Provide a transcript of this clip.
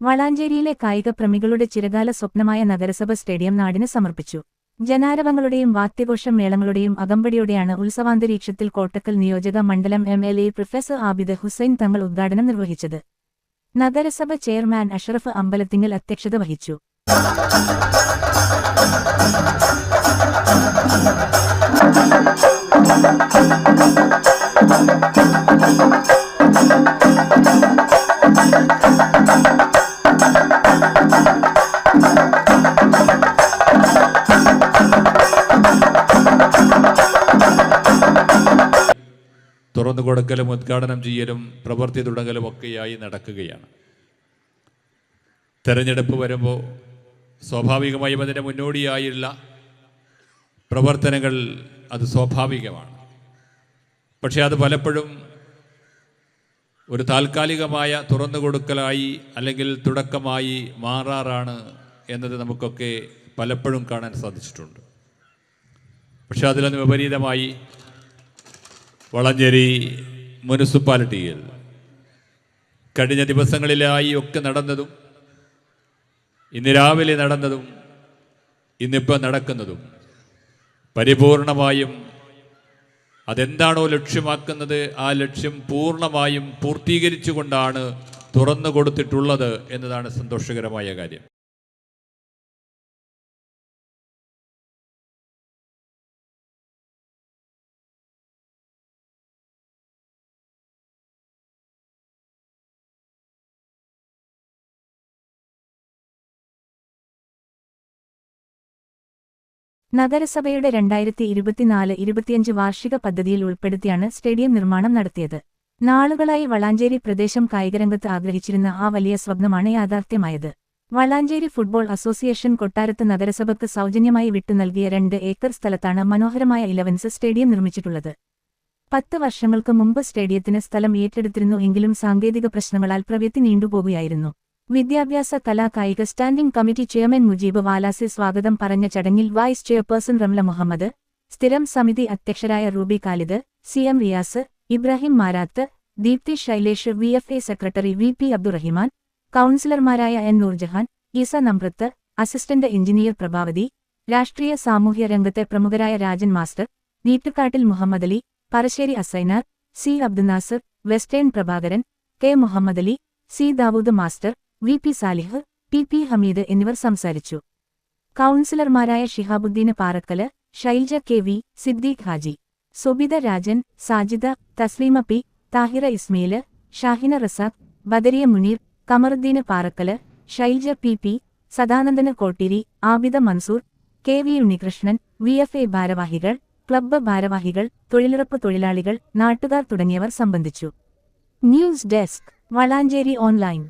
വളാഞ്ചേരിയിലെ കായിക പ്രമികളുടെ ചിരകാല സ്വപ്നമായ നഗരസഭ സ്റ്റേഡിയം നാടിന് സമർപ്പിച്ചു. ജനാരവങ്ങളുടെയും വാദ്യഘോഷം മേളങ്ങളുടെയും അകമ്പടിയോടെയാണ് ഉത്സവാന്തരീക്ഷത്തിൽ കോട്ടക്കൽ നിയോജക മണ്ഡലം M L A professor Abid Hussain Thangal ഉദ്ഘാടനം നിർവഹിച്ചത്. നഗരസഭ ചെയർമാൻ അഷറഫ് അമ്പലത്തിങ്ങൽ അധ്യക്ഷത വഹിച്ചു. തുറന്നു കൊടുക്കലും ഉദ്ഘാടനം ചെയ്യലും പ്രവൃത്തി തുടങ്ങലും ഒക്കെയായി നടക്കുകയാണ്. തെരഞ്ഞെടുപ്പ് വരുമ്പോൾ സ്വാഭാവികമായും അതിന്റെ മുന്നോടിയായുള്ള പ്രവർത്തനങ്ങൾ അത് സ്വാഭാവികമാണ്. പക്ഷേ അത് പലപ്പോഴും ഒരു താൽക്കാലികമായ തുറന്നു കൊടുക്കലായി അല്ലെങ്കിൽ തുടക്കമായി മാറാറാണ് എന്നത് നമുക്കൊക്കെ പലപ്പോഴും കാണാൻ സാധിച്ചിട്ടുണ്ട്. പക്ഷെ അതിലൊന്ന് വിപരീതമായി വളഞ്ചേരി മുനിസിപ്പാലിറ്റിയിൽ കഴിഞ്ഞ ദിവസങ്ങളിലായി ഒക്കെ നടന്നതും ഇന്ന് രാവിലെ നടന്നതും ഇന്നിപ്പോൾ നടക്കുന്നതും പരിപൂർണമായും അതെന്താണോ ലക്ഷ്യമാക്കുന്നത് ആ ലക്ഷ്യം പൂർണമായും പൂർത്തീകരിച്ചുകൊണ്ടാണ് തുറന്നു കൊടുത്തിട്ടുള്ളത് എന്നതാണ് സന്തോഷകരമായ കാര്യം. നഗരസഭയുടെ രണ്ടായിരത്തി ഇരുപത്തിനാല് ഇരുപത്തിയഞ്ച് വാർഷിക പദ്ധതിയിൽ ഉൾപ്പെടുത്തിയാണ് സ്റ്റേഡിയം നിർമ്മാണം നടത്തിയത്. നാളുകളായി വളാഞ്ചേരി പ്രദേശം കായികരംഗത്ത് ആഗ്രഹിച്ചിരുന്ന ആ വലിയ സ്വപ്നമാണ് യാഥാർത്ഥ്യമായത്. വളാഞ്ചേരി ഫുട്ബോൾ അസോസിയേഷൻ കൊട്ടാരത്ത് നഗരസഭയ്ക്ക് സൗജന്യമായി വിട്ടു നൽകിയ രണ്ട് ഏക്കർ സ്ഥലത്താണ് മനോഹരമായ ഇലവൻസ് സ്റ്റേഡിയം നിർമ്മിച്ചിട്ടുള്ളത്. പത്ത് വർഷങ്ങൾക്ക് മുമ്പ് സ്റ്റേഡിയത്തിന് സ്ഥലം ഏറ്റെടുത്തിരുന്നു എങ്കിലും സാങ്കേതിക പ്രശ്നങ്ങളാൽ പ്രവൃത്തി നീണ്ടുപോകുകയായിരുന്നു വിദ്യാഭ്യാസ കലാ കായിക standing committee chairman Mujeeb Valasi സ്വാഗതം പറഞ്ഞ ചടങ്ങിൽ വൈസ് ചെയർപേഴ്സൺ റംല മുഹമ്മദ് സ്ഥിരം സമിതി അധ്യക്ഷരായ Ruby Khalid C M Riyas Ibrahim Marath Deepthi Shailesh V F A secretary V P Abdurahiman കൌൺസിലർമാരായ N Noorjahan Eesa Namrath assistant engineer Prabhavathi രാഷ്ട്രീയ സാമൂഹ്യ രംഗത്തെ പ്രമുഖരായ Rajan master Neettukattil Muhammad Ali Parassery Asainar C Abdunasar western Prabhakaran K Muhammad Ali C Dawood master V P Salih P P Hameed എന്നിവർ സംസാരിച്ചു. കൌൺസിലർമാരായ Shihabuddeen Parakkal Shailaja K V Siddique Haji Subitha Rajan Sajida Thasleema P Thahira Ismail Shahina Razak Badariya Muneer Kamaruddin Parakkal Shailaja P P Sadanandan Kottiri Abida Mansoor K V Unnikrishnan V F A ഭാരവാഹികൾ club ഭാരവാഹികൾ തൊഴിലുറപ്പ് തൊഴിലാളികൾ നാട്ടുകാർ തുടങ്ങിയവർ സംബന്ധിച്ചു. News desk Valanchery online.